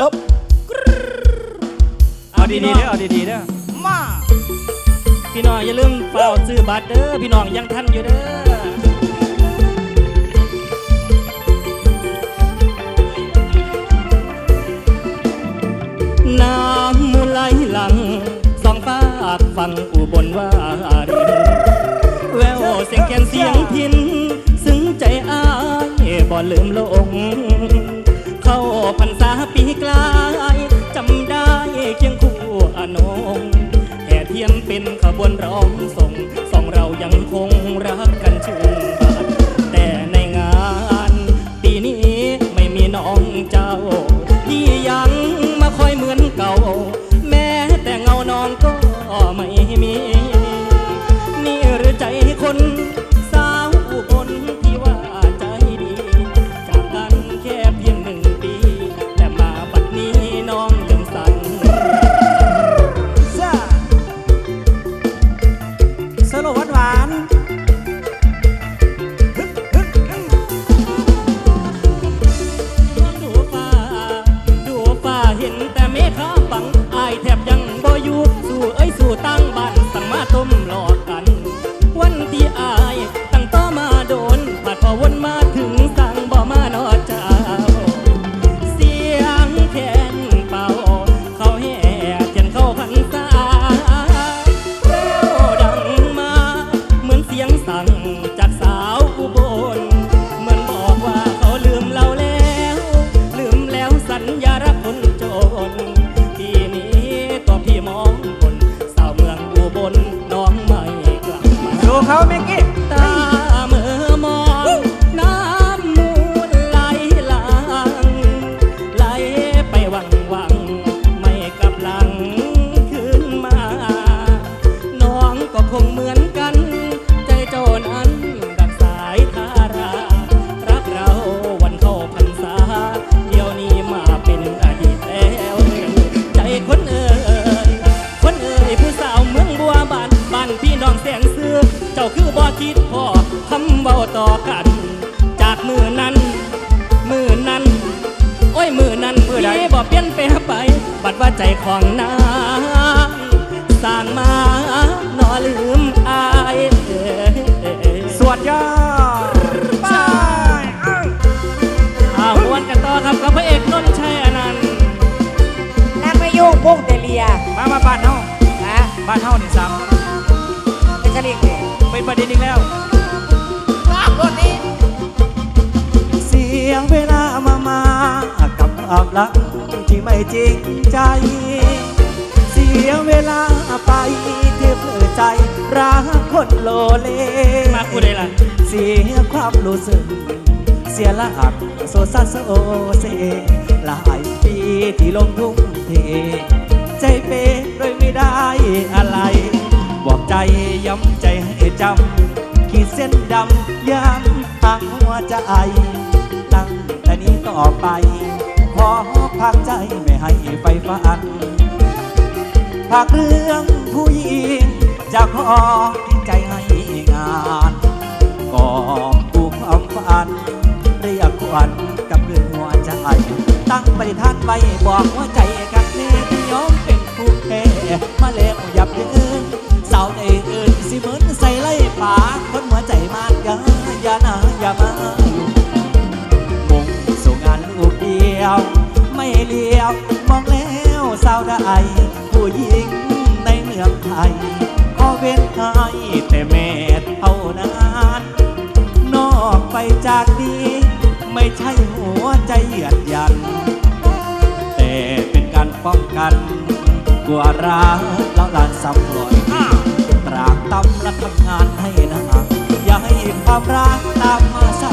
จบเอาดีๆเด้อเอาดีๆเด้อมาพี่น้องอย่าลืมเฝ้าซื้อบัตรเด้อพี่น้องยังทันอยู่เด้อน้ำมูลไหลหลังสองฟ้ากฝั่งอุบลวารินแววเสียงแคนเสียงพิน ซึ้งใจอ้ายบ่ลืมลงเข้า พรรษาปีกลา จ ยอดไปเอ้าอาหวนกันต่อครับกับพระเอกนนท์ชัยอนันต์นั่งไม่ยุ่งพวกเตเลียมามาบ้านเฮานะบ้านเฮานี่ซ้เป็นกะลิงเนี่ยำเป็นประเด็นอีกแล้วว้าวรถนี้เสียงเวลามามากับความรักที่ไม่จริงใจ เสียเวลาไปที่เพื่อใจ รักคนโลเลมากูได้ล่ะ เสียความรู้สึก เสียหลักโซซัสโอเซหลายปีที่ลงทุ่มเท ใจเปโดยไม่ได้อะไร บอกใจย้ำใจให้จำขีดเส้นดำย้ำทางหัวใจตั้งแต่นี้ต่อไป ขอพักใจไม่ให้ไฟฝันภาคเรื่องผู้หญิง จะขอทิ้งใจให้งานก่อผูกความฝัน เรียกขวัญกับเพื่อนหัวใจ ตั้งปฏิทานไว้บอกหัวใจกันแน่ที่ยอมเป็นผู้แพ้มาแล้วยับยืนสาวในอื่นสิเหมือนใส่ไล่ป่าคนหัวใจมากอย่าอย่านะอย่ามาอยู่มุ่งสู่งานลูกเดียว ไม่เลี้ยวมองแล้วสาวได้ผู้หญิงในเมืองไทย เว้นให้แต่แม่เท่านั้นนอกไปจากนี้ ไม่ใช่หัวใจเหยียดยัน แต่เป็นการป้องกัน กลัวรักแล้วลานซ้ำรอยตรากตำและทำงานให้นานอย่าให้ความรักตามมาเศร้า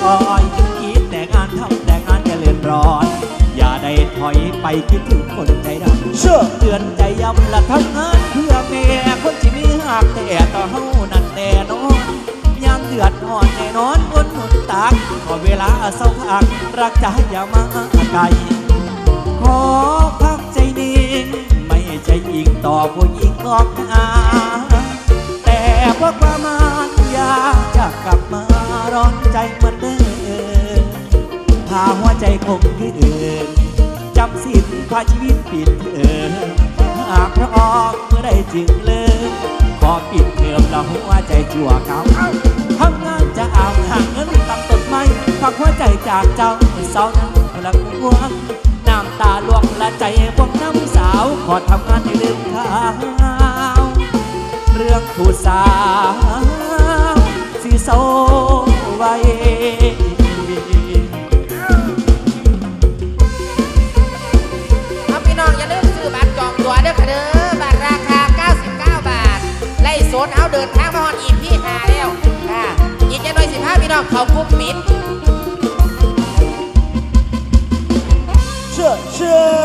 คอยคิดแต่งานทำแต่งานจะเลื่อนรอยอย่าได้ถอยไปคิดถึงคนใจดำเชื่อเตือนใจย้ำและทำงานเพื่อแม่คนที่มี หักแต่ต่อเฮานั่นแน่นอนยามเดือดอ่อนแน่นอนอดหนุนตักขอเวลาเศร้าพักรักจอย่ามาไกลขอพักใจนิ่งไม่ใช่ยิงต่อผู้หญิงนอกหาแต่เพราะความมันอยากจะกลับมาร้อนใจเหมือนเดิมพาหัวใจคงที่อื่นจำสินพาชีวิตปิดเทอหากพระออกเมื่อใดจึงเลิก บอปิดเทอมแล้วหัวใจจั่วเขาทำงานจะเอาห่างเงินตั้งต้นไม้ฝากหัวใจจากเจ้าเศร้านั้นรักห่วงน้ำตาลวงละใจพวกน้ำสาว ขอทำงานให้ลืมข่าวเรื่องผู้สาวสีโซ นเอาเดินทางมาฮอดอีพี่หาแล้วค่ะอีกจะหน่อยสิบห้าพี่น้องเขาคุกมิดเชื่อเชื่อ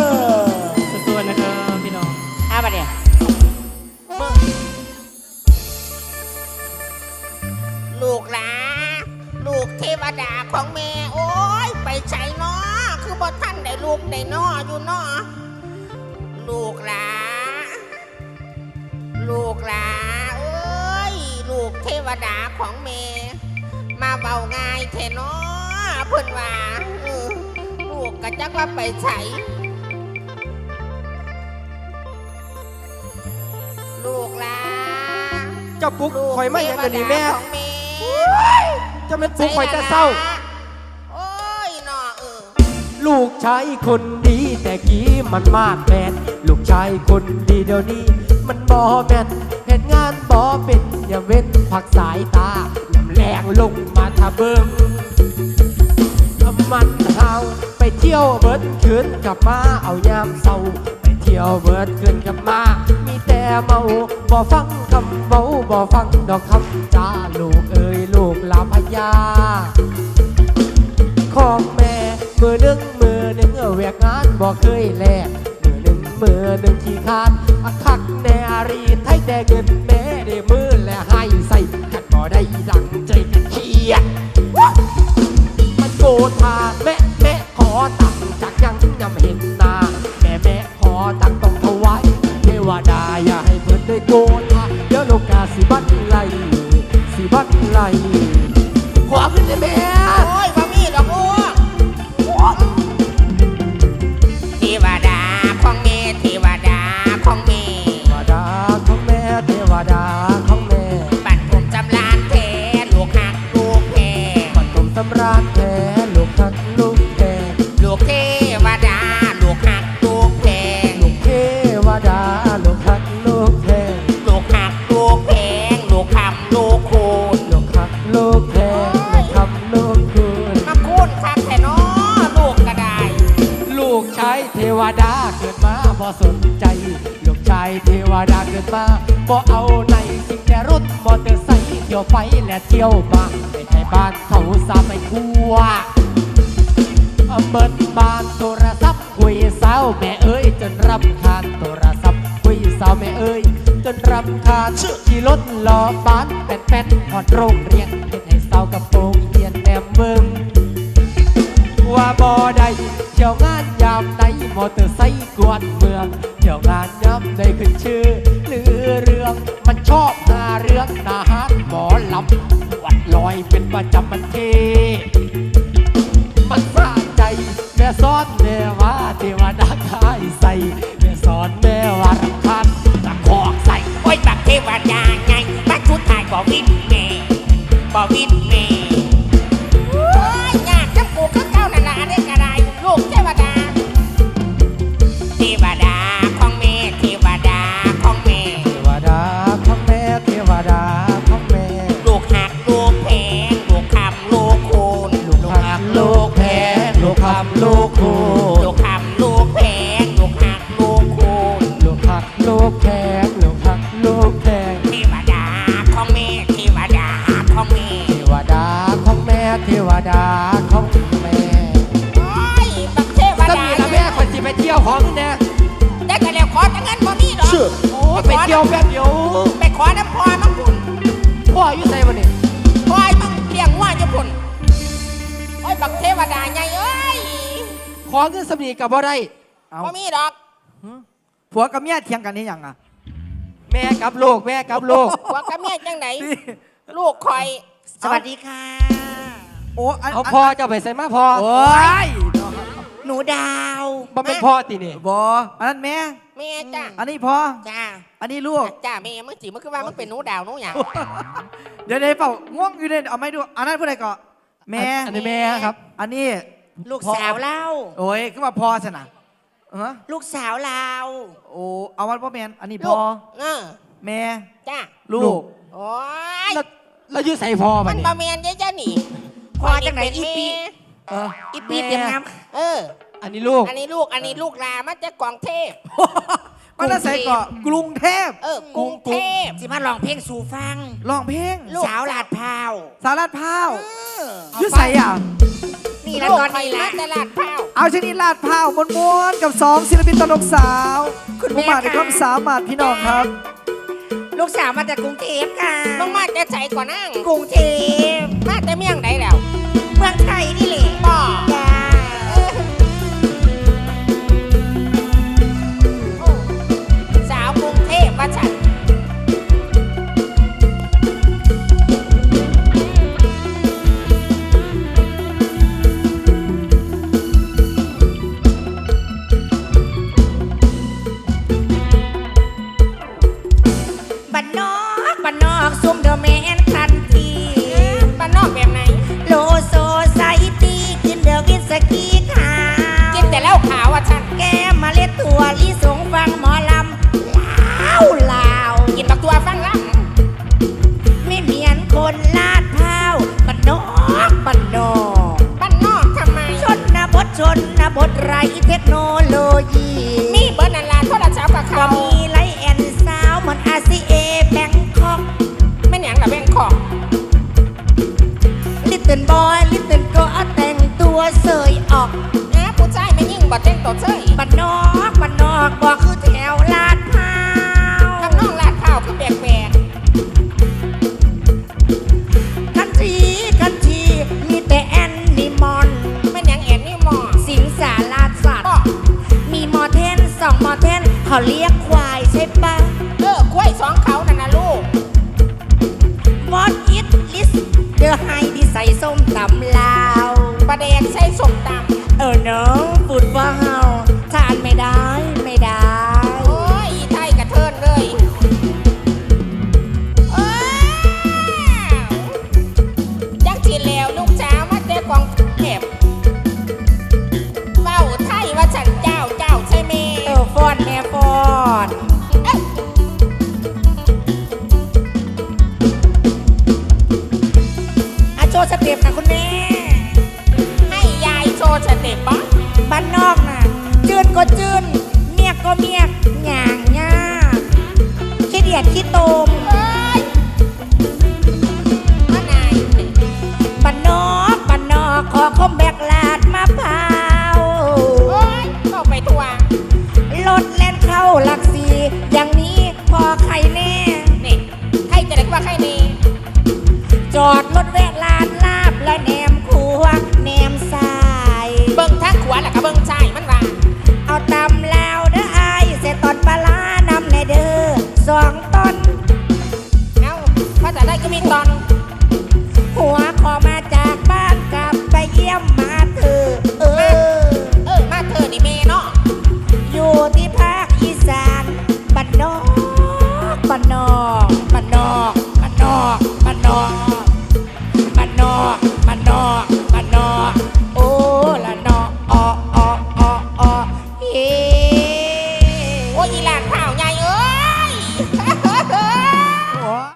เทนอเพิ่นว่าเออลูกก็จักว่าไปใช้ลูกหลาเจ้าปุ๊กคอยไม่ยังกันนี่แม่ของแม่เจะเป็นปุ๊กคอยจะเศร้า โอ้ยหนอเออลูกชายคนดีแต่กี้มันมากแมนลูกชายคนดีเดี๋ยวนี้ มันบอแมนเหตุงานบอเป็นอย่าเว้นผักสายตาลำแร งลงมาทะเบิงมันเฮาไปเที่ยวเบิดคืนกลับมาเอายามเศร้าไปเที่ยวเบิดคืนกลับมา มีแต่เมาบ่ฟังคำเมาบ่ฟังดอกคำจ้าลูกเอ้ยลูกลาพญาของแม่มือหนึ่งมือหนึ่งเออแวกงานบอกเคยแลกมือหนึ่งมือหนึ่งขี้คานอักคักแนอารีไทยแต่เงินแม่ได้มื โกธา วดาเกิดมาบ่สนใจ ลูกชายเทวดาเกิดมาบ่เอาในสิ่งแต่รถมอเตอร์ไซค์เที่ยวไปและเที่ยวมาไม่ใช่บ้านเขาสาไม่กลัวเบิดบานโทรศัพท์คุยสาวแม่เอ้ยจนรำคาญโทรศัพท์คุยสาวแม่เอ้ยจนรำคาญขี่รถรอบ้านแปดแปดหอดโรงเรียนเห็นให้สาวกระโปรงเรียนแอมเบิงว่าบ่ได้เที่ยวงานยา มใดมอเตอร์ไซค์กวนเมืองเที่ยวงานยามใดขึ้นชื่อหรือเรื่องมันชอบหาเรื่องนาฮานหมอลำวัดลอยเป็นประจำมันเทมันสะใจ แม่สอนแม่ว่าเทวดาคายใส่แม่สอนแม่ว่ารำคาญตะคอกใส่โอ้ยบักเทวดาไงบักชุดไทายบ่วินแม่บ่วินแม่ อ้ยบักเทวดาใหญ่เอ้ยขอเงินสำนีกับบ่ได้เอาบ่มีดอกผัวกับเมียเถียงกันนี่ยังอะแม่กับลูกแม่กับลูกว่ากับเมียจังไหนลูกคอย สวัสดีค่ะ โอ้อันเอาพ่อเจ้าไปใส่มาพ่อโอ้ยหนูดาวบ่เป็นพ่อตินี่บออันนั้นแม่แม่จ้าอันนี้พ่อจ้าอันนี้ลูกจ้าแม่มึงจีมึงคือว่ามึงเป็นหนูดาวหนูหยังเดี๋ยวเดี๋ยวเปล่าง่วงอยู่เนี่ยเอาไม่ดูอันนั้นผู้ใดก่อน แม่ อันนี้แม่ครับ อันนี้ลูกสาวเล่า โอ้ยก็มาพอสนะเออลูกสาวเราโอ้เอาวันพ่อแมนอันนี้ลูพ่กอเออแม่จ้าลูกโอ้ยแล้วแล้วอยื้อใส่พ่อมัป่ะนนี่บะเมียนเยอะๆนี่พอจังไหนอีปี เอออีปีเตรียมน้เออ อันนี้ลูก อันนี้ลูกอันนี้ลูกลามาจากกองเทพ มันจะใส่เกาะกรุงเทพเออกรุงเทพำ สิมาลองเพลงสู่ฟังร้องเพลงลูกสาวลาดพร้าวสารัดพร้าวเอออยุ่ใส่อะ นี่ละลูกตอนใครนี้มาละตลาดเผาเอาชนิดลาดพร้าวม้วนๆกับสองศิลปินตลกสาว คุณผู้มาในความสามารถพี่น้องครับ ลูกสาวมาจากกรุงเทพค่ะมึงมาแต่ใจกว่านั่งกรุงเทพมาแต่เมียงไหนแล้ว เมืองไทยนี่แหละบ่จ้า สกี้ขาวกินแต่เหล้าขาวว่าฉันแกมาเล็ดตัวลิสงฟังหมอลำลาวลาวกินบักตัวฟังล่ไม่เหมียนคนลาดพร้าวบ้านนอกบ้านนอกำบ้านนอกทำไมชนบทชนบทไรเทคโนโลยี มีเบอร์นันลาโทรศัพท์กับก็เขามีไลแอนสาวเหมือนอาซีเอแบงคอกไม่หยังละแบงคอกลิตเติ้ลบอยลิตเติ้ลก็แต่งตัวเสยออกนะผู้ชายไม่ยิ่งบ่เต้นตัวเฉยบ้านนอกบ้านนอกบอกคือแถวลาดพร้าวทำน้องลาดข้าวคือแปลกคันทีคันทีมีแต่แอนนิมอน ๆไม่หยังแอนนี่หมอสิงสาราสัตว์บ่มีมอเทนสองมอเทนเขาเรียกควายใช่ปะ เออกล้วยสองเขา